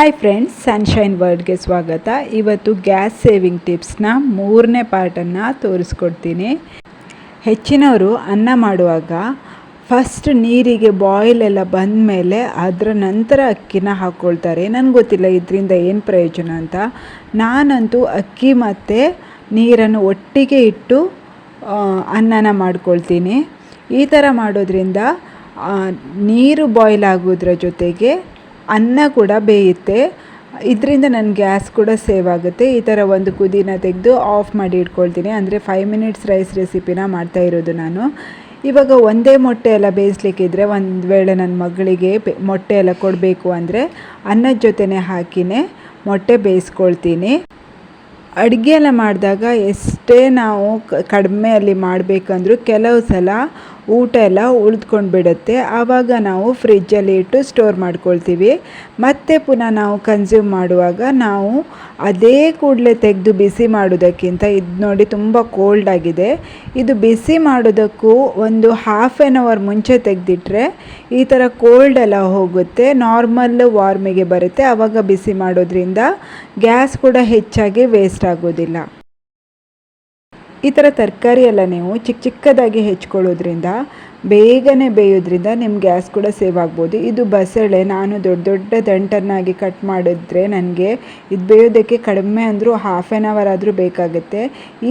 Hi friends sunshine ವರ್ಲ್ಡ್ಗೆ ಸ್ವಾಗತ. ಇವತ್ತು gas saving ಟಿಪ್ಸ್ನ ಮೂರನೇ ಪಾರ್ಟನ್ನು ತೋರಿಸ್ಕೊಡ್ತೀನಿ. ಹೆಚ್ಚಿನವರು ಅನ್ನ ಮಾಡುವಾಗ ಫಸ್ಟ್ ನೀರಿಗೆ ಬಾಯ್ಲ್ ಎಲ್ಲ ಬಂದ ಮೇಲೆ ಅದರ ನಂತರ ಅಕ್ಕಿನ ಹಾಕ್ಕೊಳ್ತಾರೆ ನನಗೆ ಗೊತ್ತಿಲ್ಲ ಇದರಿಂದ ಏನು ಪ್ರಯೋಜನ ಅಂತ. ನಾನಂತೂ ಅಕ್ಕಿ ಮತ್ತು ನೀರನ್ನು ಒಟ್ಟಿಗೆ ಇಟ್ಟು ಅನ್ನನ ಮಾಡ್ಕೊಳ್ತೀನಿ. ಈ ಥರ ಮಾಡೋದ್ರಿಂದ ನೀರು ಬಾಯ್ಲ್ ಆಗೋದ್ರ ಜೊತೆಗೆ ಅನ್ನ ಕೂಡ ಬೇಯುತ್ತೆ. ಇದರಿಂದ ನನ್ನ ಗ್ಯಾಸ್ ಕೂಡ ಸೇವ್ ಆಗುತ್ತೆ. ಈ ಥರ ಒಂದು ಕುದಿನ ತೆಗೆದು ಆಫ್ ಮಾಡಿ ಇಟ್ಕೊಳ್ತೀನಿ. ಅಂದರೆ ಫೈವ್ ಮಿನಿಟ್ಸ್ ರೈಸ್ ರೆಸಿಪಿನ ಮಾಡ್ತಾ ಇರೋದು ನಾನು. ಇವಾಗ ಒಂದೇ ಮೊಟ್ಟೆ ಎಲ್ಲ ಬೇಯಿಸ್ಲಿಕ್ಕಿದ್ರೆ ಒಂದು ವೇಳೆ ನನ್ನ ಮಗಳಿಗೆ ಮೊಟ್ಟೆ ಎಲ್ಲ ಕೊಡಬೇಕು ಅಂದರೆ ಅನ್ನದ ಜೊತೆನೇ ಹಾಕಿನೇ ಮೊಟ್ಟೆ ಬೇಯಿಸ್ಕೊಳ್ತೀನಿ. ಅಡುಗೆ ಎಲ್ಲ ಮಾಡಿದಾಗ ಎಷ್ಟೇ ನಾವು ಕಡಿಮೆಯಲ್ಲಿ ಮಾಡಬೇಕಂದ್ರೂ ಕೆಲವು ಸಲ ಊಟ ಎಲ್ಲ ಉಳಿದ್ಕೊಂಡು ಬಿಡುತ್ತೆ ಆವಾಗ ನಾವು ಫ್ರಿಜ್ಜಲ್ಲಿ ಇಟ್ಟು ಸ್ಟೋರ್ ಮಾಡ್ಕೊಳ್ತೀವಿ. ಮತ್ತೆ ಪುನಃ ನಾವು ಕನ್ಸ್ಯೂಮ್ ಮಾಡುವಾಗ ನಾವು ಅದೇ ಕೂಡಲೇ ತೆಗೆದು ಬಿಸಿ ಮಾಡೋದಕ್ಕಿಂತ ಇದು ನೋಡಿ ತುಂಬ ಕೋಲ್ಡ್ ಆಗಿದೆ. ಇದು ಬಿಸಿ ಮಾಡೋದಕ್ಕೂ ಒಂದು ಹಾಫ್ ಆ್ಯನ್ ಅವರ್ ಮುಂಚೆ ತೆಗೆದಿಟ್ರೆ ಈ ಥರ ಕೋಲ್ಡ್ ಎಲ್ಲ ಹೋಗುತ್ತೆ. ನಾರ್ಮಲ್ ವಾರ್ಮಿಗೆ ಬರುತ್ತೆ. ಆವಾಗ ಬಿಸಿ ಮಾಡೋದ್ರಿಂದ ಗ್ಯಾಸ್ ಕೂಡ ಹೆಚ್ಚಾಗಿ ವೇಸ್ಟ್ ಆಗೋದಿಲ್ಲ. ಈ ಥರ ತರಕಾರಿ ಎಲ್ಲ ನೀವು ಚಿಕ್ಕ ಚಿಕ್ಕದಾಗಿ ಹೆಚ್ಕೊಳ್ಳೋದ್ರಿಂದ, ಬೇಗನೆ ಬೇಯೋದ್ರಿಂದ ನಿಮ್ಮ ಗ್ಯಾಸ್ ಕೂಡ ಸೇವ್ ಆಗ್ಬೋದು. ಇದು ಬಸಳೆ, ನಾನು ದೊಡ್ಡ ದೊಡ್ಡ ದಂಟನ್ನಾಗಿ ಕಟ್ ಮಾಡಿದ್ರೆ ನನಗೆ ಇದು ಬೇಯೋದಕ್ಕೆ ಕಡಿಮೆ ಅಂದರೂ ಹಾಫ್ ಆನ್ ಅವರ್ ಆದರೂ ಬೇಕಾಗುತ್ತೆ.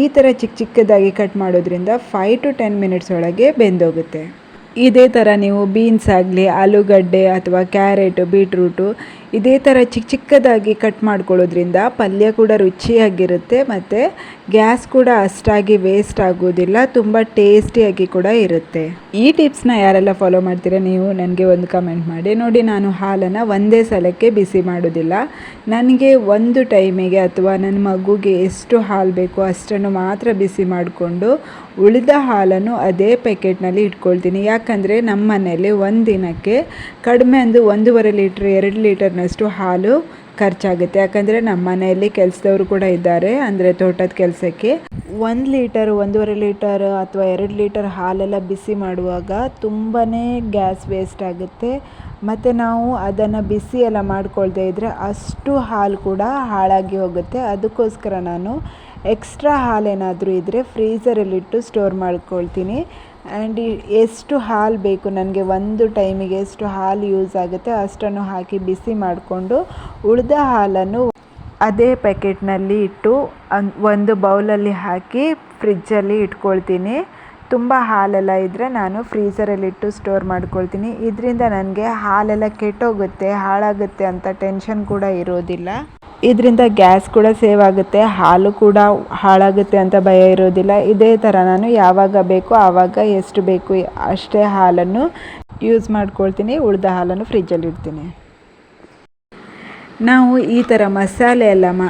ಈ ಥರ ಚಿಕ್ಕ ಚಿಕ್ಕದಾಗಿ ಕಟ್ ಮಾಡೋದ್ರಿಂದ ಫೈವ್ ಟು ಟೆನ್ ಮಿನಿಟ್ಸ್ ಒಳಗೆ ಬೆಂದೋಗುತ್ತೆ. ಇದೇ ಥರ ನೀವು ಬೀನ್ಸ್ ಆಗಲಿ, ಆಲೂಗಡ್ಡೆ ಅಥವಾ ಕ್ಯಾರೆಟು ಬೀಟ್ರೂಟು ಇದೇ ಥರ ಚಿಕ್ಕ ಚಿಕ್ಕದಾಗಿ ಕಟ್ ಮಾಡ್ಕೊಳ್ಳೋದ್ರಿಂದ ಪಲ್ಯ ಕೂಡ ರುಚಿಯಾಗಿರುತ್ತೆ ಮತ್ತು ಗ್ಯಾಸ್ ಕೂಡ ಅಷ್ಟಾಗಿ ವೇಸ್ಟ್ ಆಗೋದಿಲ್ಲ, ತುಂಬ ಟೇಸ್ಟಿಯಾಗಿ ಕೂಡ ಇರುತ್ತೆ. ಈ ಟಿಪ್ಸ್ನ ಯಾರೆಲ್ಲ ಫಾಲೋ ಮಾಡ್ತೀರಾ ನೀವು ನನಗೆ ಒಂದು ಕಮೆಂಟ್ ಮಾಡಿ. ನೋಡಿ, ನಾನು ಹಾಲನ್ನು ಒಂದೇ ಸಲಕ್ಕೆ ಬಿಸಿ ಮಾಡೋದಿಲ್ಲ. ನನಗೆ ಒಂದು ಟೈಮಿಗೆ ಅಥವಾ ನನ್ನ ಮಗುಗೆ ಎಷ್ಟು ಹಾಲು ಬೇಕೋ ಅಷ್ಟನ್ನು ಮಾತ್ರ ಬಿಸಿ ಮಾಡಿಕೊಂಡು ಉಳಿದ ಹಾಲನ್ನು ಅದೇ ಪ್ಯಾಕೆಟ್ನಲ್ಲಿ ಇಟ್ಕೊಳ್ತೀನಿ. ಯಾಕಂದರೆ ನಮ್ಮ ಮನೆಯಲ್ಲಿ ಒಂದು ದಿನಕ್ಕೆ ಕಡಿಮೆ ಅಂದು ಒಂದೂವರೆ ಲೀಟ್ರ್ ಎರಡು ಲೀಟರ್ನಷ್ಟು ಹಾಲು ಖರ್ಚಾಗುತ್ತೆ. ಯಾಕಂದರೆ ನಮ್ಮ ಮನೆಯಲ್ಲಿ ಕೆಲಸದವರು ಕೂಡ ಇದ್ದಾರೆ, ಅಂದರೆ ತೋಟದ ಕೆಲಸಕ್ಕೆ. ಒಂದು ಲೀಟರ್, ಒಂದೂವರೆ ಲೀಟರ್ ಅಥವಾ ಎರಡು ಲೀಟರ್ ಹಾಲೆಲ್ಲ ಬಿಸಿ ಮಾಡುವಾಗ ತುಂಬಾ ಗ್ಯಾಸ್ ವೇಸ್ಟ್ ಆಗುತ್ತೆ. ಮತ್ತು ನಾವು ಅದನ್ನು ಬಿಸಿ ಎಲ್ಲ ಮಾಡ್ಕೊಳ್ದೇ ಇದ್ದರೆ ಅಷ್ಟು ಹಾಲು ಕೂಡ ಹಾಳಾಗಿ ಹೋಗುತ್ತೆ. ಅದಕ್ಕೋಸ್ಕರ ನಾನು ಎಕ್ಸ್ಟ್ರಾ ಹಾಲೇನಾದರೂ ಇದ್ದರೆ ಫ್ರೀಝರಲ್ಲಿಟ್ಟು ಸ್ಟೋರ್ ಮಾಡ್ಕೊಳ್ತೀನಿ. ಆ್ಯಂಡ್ ಎಷ್ಟು ಹಾಲು ಬೇಕು ನನಗೆ ಒಂದು ಟೈಮಿಗೆ ಎಷ್ಟು ಹಾಲು ಯೂಸ್ ಆಗುತ್ತೆ ಅಷ್ಟನ್ನು ಹಾಕಿ ಬಿಸಿ ಮಾಡಿಕೊಂಡು ಉಳಿದ ಹಾಲನ್ನು ಅದೇ ಪ್ಯಾಕೆಟ್ನಲ್ಲಿ ಇಟ್ಟು ಒಂದು ಬೌಲಲ್ಲಿ ಹಾಕಿ ಫ್ರಿಜ್ಜಲ್ಲಿ ಇಟ್ಕೊಳ್ತೀನಿ. ತುಂಬ ಹಾಲೆಲ್ಲ ಇದ್ದರೆ ನಾನು ಫ್ರೀಸರಲ್ಲಿಟ್ಟು ಸ್ಟೋರ್ ಮಾಡ್ಕೊಳ್ತೀನಿ. ಇದರಿಂದ ನನಗೆ ಹಾಲೆಲ್ಲ ಕೆಟ್ಟೋಗುತ್ತೆ, ಹಾಳಾಗುತ್ತೆ ಅಂತ ಟೆನ್ಷನ್ ಕೂಡ ಇರೋದಿಲ್ಲ. ಇದರಿಂದ ಗ್ಯಾಸ್ ಕೂಡ ಸೇವ್ ಆಗುತ್ತೆ, ಹಾಲು ಕೂಡ ಹಾಳಾಗುತ್ತೆ ಅಂತ ಭಯ ಇರೋದಿಲ್ಲ. ಇದೇ ಥರ ನಾನು ಯಾವಾಗ ಬೇಕೋ ಆವಾಗ ಎಷ್ಟು ಬೇಕು ಅಷ್ಟೇ ಹಾಲನ್ನು ಯೂಸ್ ಮಾಡ್ಕೊಳ್ತೀನಿ, ಉಳಿದ ಹಾಲನ್ನು ಫ್ರಿಜ್ಜಲ್ಲಿ ಇಡ್ತೀನಿ. ನಾವು ಈ ಥರ ಮಸಾಲೆ ಎಲ್ಲ ಮ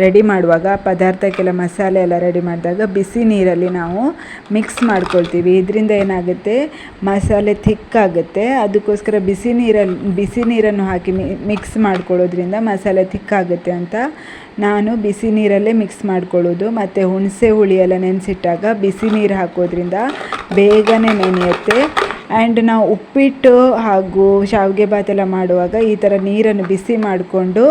ರೆಡಿ ಮಾಡುವಾಗ, ಪದಾರ್ಥಕ್ಕೆಲ್ಲ ಮಸಾಲೆ ಎಲ್ಲ ರೆಡಿ ಮಾಡಿದಾಗ ಬಿಸಿ ನೀರಲ್ಲಿ ನಾವು ಮಿಕ್ಸ್ ಮಾಡ್ಕೊಳ್ತೀವಿ. ಇದರಿಂದ ಏನಾಗುತ್ತೆ? ಮಸಾಲೆ ಥಿಕ್ಕಾಗುತ್ತೆ ಅದಕ್ಕೋಸ್ಕರ ಬಿಸಿ ನೀರಲ್ಲಿ ಬಿಸಿ ನೀರನ್ನು ಹಾಕಿ ಮಿಕ್ಸ್ ಮಾಡ್ಕೊಳ್ಳೋದ್ರಿಂದ ಮಸಾಲೆ ಥಿಕ್ಕಾಗುತ್ತೆ ಅಂತ ನಾನು ಬಿಸಿ ನೀರಲ್ಲೇ ಮಿಕ್ಸ್ ಮಾಡ್ಕೊಳ್ಳೋದು. ಮತ್ತು ಹುಣಸೆ ಹುಳಿ ಎಲ್ಲ ನೆನೆಸಿಟ್ಟಾಗ ಬಿಸಿ ನೀರು ಹಾಕೋದ್ರಿಂದ ಬೇಗನೆ ನೆನೆಯುತ್ತೆ. ಆ್ಯಂಡ್ ನಾವು ಉಪ್ಪಿಟ್ಟು ಹಾಗೂ ಶಾವಿಗೆ ಭಾತೆಲ್ಲ ಮಾಡುವಾಗ ಈ ಥರ ನೀರನ್ನು ಬಿಸಿ ಮಾಡಿಕೊಂಡು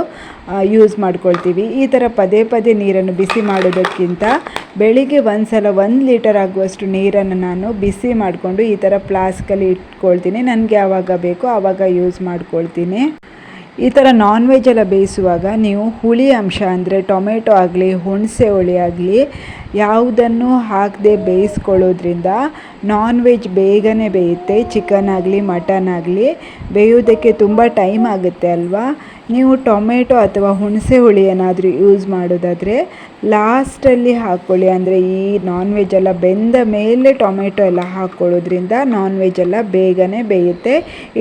ಯೂಸ್ ಮಾಡ್ಕೊಳ್ತೀವಿ. ಈ ಥರ ಪದೇ ಪದೇ ನೀರನ್ನು ಬಿಸಿ ಮಾಡೋದಕ್ಕಿಂತ ಬೆಳಿಗ್ಗೆ ಒಂದು ಸಲ ಒಂದು ಲೀಟರ್ ಆಗುವಷ್ಟು ನೀರನ್ನು ನಾನು ಬಿಸಿ ಮಾಡಿಕೊಂಡು ಈ ಥರ ಫ್ಲಾಸ್ಕಲ್ಲಿ ಇಟ್ಕೊಳ್ತೀನಿ. ನನಗೆ ಯಾವಾಗ ಬೇಕೋ ಆವಾಗ ಯೂಸ್ ಮಾಡ್ಕೊಳ್ತೀನಿ. ಈ ಥರ ನಾನ್ ವೆಜ್ ಎಲ್ಲ ಬೇಯಿಸುವಾಗ ನೀವು ಹುಳಿ ಅಂಶ ಅಂದರೆ ಟೊಮೆಟೊ ಆಗಲಿ, ಹುಣಸೆ ಹುಳಿ ಆಗಲಿ, ಯಾವುದನ್ನು ಹಾಕದೆ ಬೇಯಿಸ್ಕೊಳ್ಳೋದ್ರಿಂದ ನಾನ್ ವೆಜ್ ಬೇಗನೆ ಬೇಯುತ್ತೆ. ಚಿಕನ್ ಆಗಲಿ ಮಟನ್ ಆಗಲಿ ಬೇಯೋದಕ್ಕೆ ತುಂಬ ಟೈಮ್ ಆಗುತ್ತೆ ಅಲ್ವಾ? ನೀವು ಟೊಮೆಟೊ ಅಥವಾ ಹುಣಸೆ ಹುಳಿ ಏನಾದರೂ ಯೂಸ್ ಮಾಡೋದಾದರೆ ಲಾಸ್ಟಲ್ಲಿ ಹಾಕ್ಕೊಳ್ಳಿ ಅಂದರೆ ಈ ನಾನ್ ವೆಜ್ ಎಲ್ಲ ಬೆಂದ ಮೇಲೆ ಟೊಮೆಟೊ ಎಲ್ಲ ಹಾಕ್ಕೊಳ್ಳೋದ್ರಿಂದ ನಾನ್ ವೆಜ್ ಎಲ್ಲ ಬೇಗನೆ ಬೇಯುತ್ತೆ.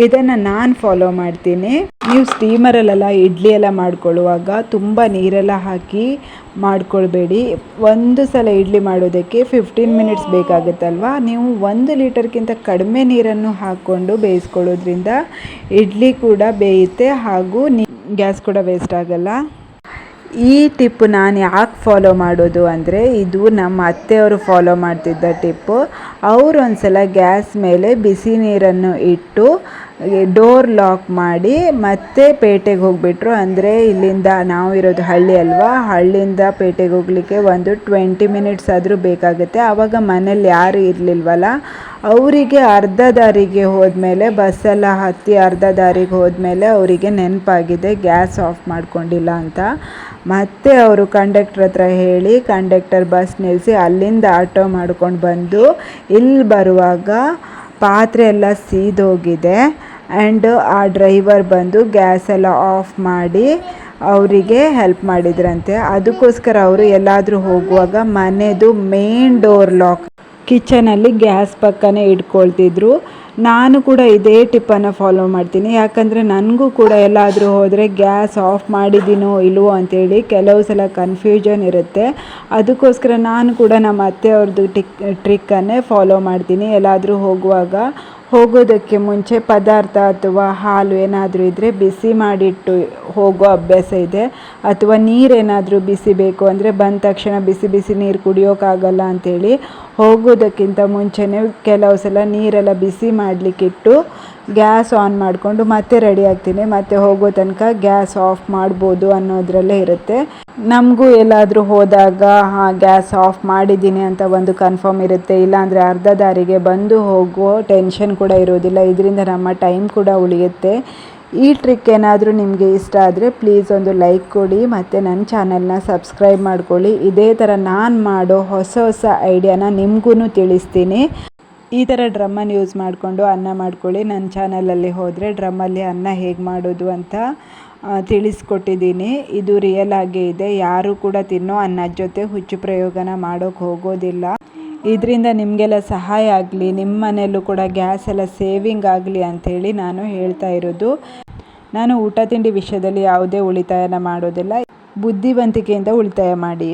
ಇದನ್ನು ನಾನು ಫಾಲೋ ಮಾಡ್ತೀನಿ. ನೀವು ಸ್ಟೀಮರಲ್ಲೆಲ್ಲ ಇಡ್ಲಿ ಎಲ್ಲ ಮಾಡ್ಕೊಳ್ಳುವಾಗ ತುಂಬ ನೀರೆಲ್ಲ ಹಾಕಿ ಮಾಡ್ಕೊಳ್ಬೇಡಿ. ಒಂದು ಸಲ ಇಡ್ಲಿ ಮಾಡೋದಕ್ಕೆ ಫಿಫ್ಟೀನ್ ಮಿನಿಟ್ಸ್ ಬೇಕಾಗುತ್ತಲ್ವ? ನೀವು ಒಂದು ಲೀಟರ್ಗಿಂತ ಕಡಿಮೆ ನೀರನ್ನು ಹಾಕ್ಕೊಂಡು ಬೇಯಿಸ್ಕೊಳ್ಳೋದ್ರಿಂದ ಇಡ್ಲಿ ಕೂಡ ಬೇಯುತ್ತೆ ಹಾಗೂ ನೀ ಗ್ಯಾಸ್ ಕೂಡ ವೇಸ್ಟ್ ಆಗಲ್ಲ. ಈ ಟಿಪ್ ನಾನು ಯಾಕೆ ಫಾಲೋ ಮಾಡೋದು ಅಂದರೆ, ಇದು ನಮ್ಮ ಅತ್ತೆಯವರು ಫಾಲೋ ಮಾಡ್ತಿದ್ದ ಟಿಪ್ಪು. ಅವರು ಒಂದ್ಸಲ ಗ್ಯಾಸ್ ಮೇಲೆ ಬಿಸಿ ನೀರನ್ನು ಇಟ್ಟು ಡೋರ್ ಲಾಕ್ ಮಾಡಿ ಮತ್ತೆ ಪೇಟೆಗೆ ಹೋಗಿಬಿಟ್ರು. ಅಂದರೆ ಇಲ್ಲಿಂದ ನಾವು ಇರೋದು ಹಳ್ಳಿ ಅಲ್ವಾ? ಹಳ್ಳಿಯಿಂದ ಪೇಟೆಗೆ ಹೋಗಲಿಕ್ಕೆ ಒಂದು ಟ್ವೆಂಟಿ ಮಿನಿಟ್ಸ್ ಆದರೂ ಬೇಕಾಗುತ್ತೆ. ಆವಾಗ ಮನೇಲಿ ಯಾರು ಇರಲಿಲ್ವಲ್ಲ? ಅವರಿಗೆ ಅರ್ಧ ದಾರಿಗೆ ಹೋದ್ಮೇಲೆ ಬಸ್ಸೆಲ್ಲ ಹತ್ತಿ ಅರ್ಧ ದಾರಿಗೆ ಹೋದ್ಮೇಲೆ ಅವರಿಗೆ ನೆನಪಾಗಿದೆ, ಗ್ಯಾಸ್ ಆಫ್ ಮಾಡ್ಕೊಂಡಿಲ್ಲ ಅಂತ. ಮತ್ತೆ ಅವರು ಕಂಡಕ್ಟರ್ ಹತ್ರ ಹೇಳಿ, ಕಂಡಕ್ಟರ್ ಬಸ್ ನಿಲ್ಲಿಸಿ ಅಲ್ಲಿಂದ ಆಟೋ ಮಾಡ್ಕೊಂಡು ಬಂದು, ಇಲ್ಲಿ ಬರುವಾಗ ಪಾತ್ರೆ ಎಲ್ಲ ಸೀದೋಗಿದೆ. ಆ್ಯಂಡ್ ಆ ಡ್ರೈವರ್ ಬಂದು ಗ್ಯಾಸ್ ಎಲ್ಲ ಆಫ್ ಮಾಡಿ ಅವರಿಗೆ ಹೆಲ್ಪ್ ಮಾಡಿದ್ರಂತೆ. ಅದಕ್ಕೋಸ್ಕರ ಅವರು ಎಲ್ಲಾದರೂ ಹೋಗುವಾಗ ಮನೆದು ಮೇನ್ ಡೋರ್ ಲಾಕ್ ಕಿಚನಲ್ಲಿ ಗ್ಯಾಸ್ ಪಕ್ಕನೇ ಇಟ್ಕೊಳ್ತಿದ್ರು. ನಾನು ಕೂಡ ಇದೇ ಟಿಪ್ಪನ್ನು ಫಾಲೋ ಮಾಡ್ತೀನಿ. ಯಾಕಂದರೆ ನನಗೂ ಕೂಡ ಎಲ್ಲಾದರೂ ಹೋದರೆ ಗ್ಯಾಸ್ ಆಫ್ ಮಾಡಿದ್ದೀನೋ ಇಲ್ವೋ ಅಂತೇಳಿ ಕೆಲವು ಸಲ ಕನ್ಫ್ಯೂಷನ್ ಇರುತ್ತೆ. ಅದಕ್ಕೋಸ್ಕರ ನಾನು ಕೂಡ ನಮ್ಮ ಅತ್ತೆಯವ್ರದ್ದು ಟಿಕ್ ಟ್ರಿಕ್ಕನ್ನೇ ಫಾಲೋ ಮಾಡ್ತೀನಿ. ಎಲ್ಲಾದರೂ ಹೋಗುವಾಗ, ಹೋಗೋದಕ್ಕೆ ಮುಂಚೆ ಪದಾರ್ಥ ಅಥವಾ ಹಾಲು ಏನಾದರೂ ಇದ್ದರೆ ಬಿಸಿ ಮಾಡಿಟ್ಟು ಹೋಗೋ ಅಭ್ಯಾಸ ಇದೆ. ಅಥವಾ ನೀರೇನಾದರೂ ಬಿಸಿ ಬೇಕು ಅಂದರೆ ಬಂದ ತಕ್ಷಣ ಬಿಸಿ ಬಿಸಿ ನೀರು ಕುಡಿಯೋಕ್ಕಾಗಲ್ಲ ಅಂಥೇಳಿ ಹೋಗೋದಕ್ಕಿಂತ ಮುಂಚೆನೇ ಕೆಲವು ಸಲ ನೀರೆಲ್ಲ ಬಿಸಿ ಮಾಡಲಿಕ್ಕಿಟ್ಟು ಗ್ಯಾಸ್ ಆನ್ ಮಾಡಿಕೊಂಡು ಮತ್ತೆ ರೆಡಿ ಆಗ್ತೀನಿ. ಮತ್ತೆ ಹೋಗೋ ತನಕ ಗ್ಯಾಸ್ ಆಫ್ ಮಾಡ್ಬೋದು ಅನ್ನೋದರಲ್ಲೇ ಇರುತ್ತೆ. ನಮಗೂ ಎಲ್ಲಾದರೂ ಹೋದಾಗ, ಹಾಂ, ಗ್ಯಾಸ್ ಆಫ್ ಮಾಡಿದ್ದೀನಿ ಅಂತ ಒಂದು ಕನ್ಫರ್ಮ್ ಇರುತ್ತೆ. ಇಲ್ಲಾಂದರೆ ಅರ್ಧ ದಾರಿಗೆ ಬಂದು ಹೋಗೋ ಟೆನ್ಷನ್ ಕೂಡ ಇರೋದಿಲ್ಲ ಇದರಿಂದ ನಮ್ಮ ಟೈಮ್ ಕೂಡ ಉಳಿಯುತ್ತೆ. ಈ ಟ್ರಿಕ್ ಏನಾದರೂ ನಿಮಗೆ ಇಷ್ಟ ಆದರೆ ಪ್ಲೀಸ್ ಒಂದು ಲೈಕ್ ಕೊಡಿ, ಮತ್ತು ನನ್ನ ಚಾನಲ್ನ ಸಬ್ಸ್ಕ್ರೈಬ್ ಮಾಡ್ಕೊಳ್ಳಿ. ಇದೇ ಥರ ನಾನು ಮಾಡೋ ಹೊಸ ಹೊಸ ಐಡಿಯಾನ ನಿಮಗೂ ತಿಳಿಸ್ತೀನಿ. ಈ ಥರ ಡ್ರಮ್ಮನ್ನು ಯೂಸ್ ಮಾಡಿಕೊಂಡು ಅನ್ನ ಮಾಡ್ಕೊಳ್ಳಿ. ನನ್ನ ಚಾನಲಲ್ಲಿ ಹೋದರೆ ಡ್ರಮ್ಮಲ್ಲಿ ಅನ್ನ ಹೇಗೆ ಮಾಡೋದು ಅಂತ ತಿಳಿಸ್ಕೊಟ್ಟಿದ್ದೀನಿ. ಇದು ರಿಯಲ್ ಆಗೇ ಇದೆ. ಯಾರು ಕೂಡ ತಿನ್ನೋ ಅನ್ನದ ಜೊತೆ ಹುಚ್ಚು ಪ್ರಯೋಗನ ಮಾಡೋಕ್ಕೆ ಹೋಗೋದಿಲ್ಲ. ಇದರಿಂದ ನಿಮಗೆಲ್ಲ ಸಹಾಯ ಆಗಲಿ ನಿಮ್ಮ ಮನೆಯಲ್ಲೂ ಕೂಡ ಗ್ಯಾಸ್ ಎಲ್ಲ ಸೇವಿಂಗ್ ಆಗಲಿ ಅಂಥೇಳಿ ನಾನು ಹೇಳ್ತಾ ಇರೋದು. ನಾನು ಊಟ ತಿಂಡಿ ವಿಷಯದಲ್ಲಿ ಯಾವುದೇ ಉಳಿತಾಯನ ಮಾಡೋದಿಲ್ಲ. ಬುದ್ಧಿವಂತಿಕೆಯಿಂದ ಉಳಿತಾಯ ಮಾಡಿ.